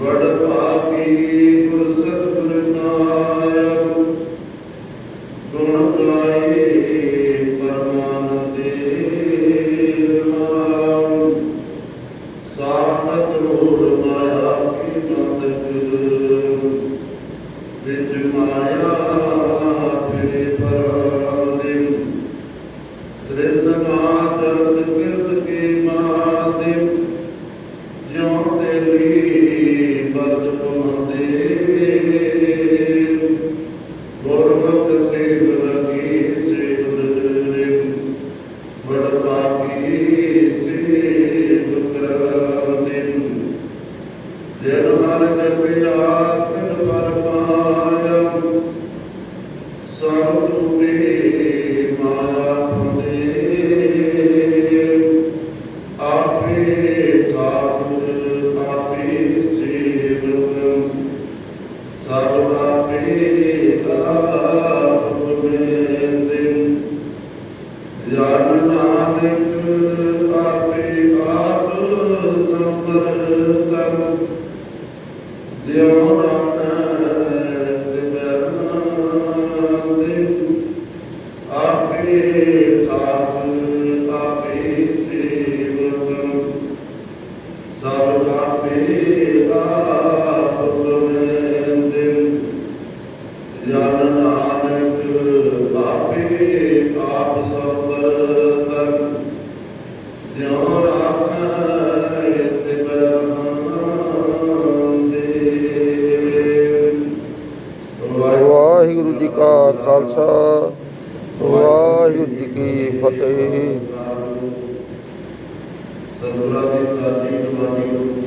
ਵਡ ਪਾਪੀ ਗੁਰ ਸਤਿਗੁਰ ਨਾਮ ਗੁਣ ਗਾਏ ਪਰਮਾਨੰਦੇ ਨਾਮ ਸਾਤਤ ਰੋੜ ਮਾਇਆ ਕੀ ਮੰਦਕ ਵਿੱਚ ਮਾਇਆ ਫਿਰੇ ਪਰਾਂ ਦੇ। ਤ੍ਰਿਸਨਾ ਤਰਤ ਕਿਰਤ Amén. ਵਾਹਿਗੁਰੂ ਜੀ ਕਾ ਖਾਲਸਾ ਵਾਹਿਗੁਰੂ ਜੀ ਕੀ ਫਤਿਹ। ਸਤਿਗੁਰਾਂ ਦੀ ਸਾਜੀ ਨਮਾਜੀ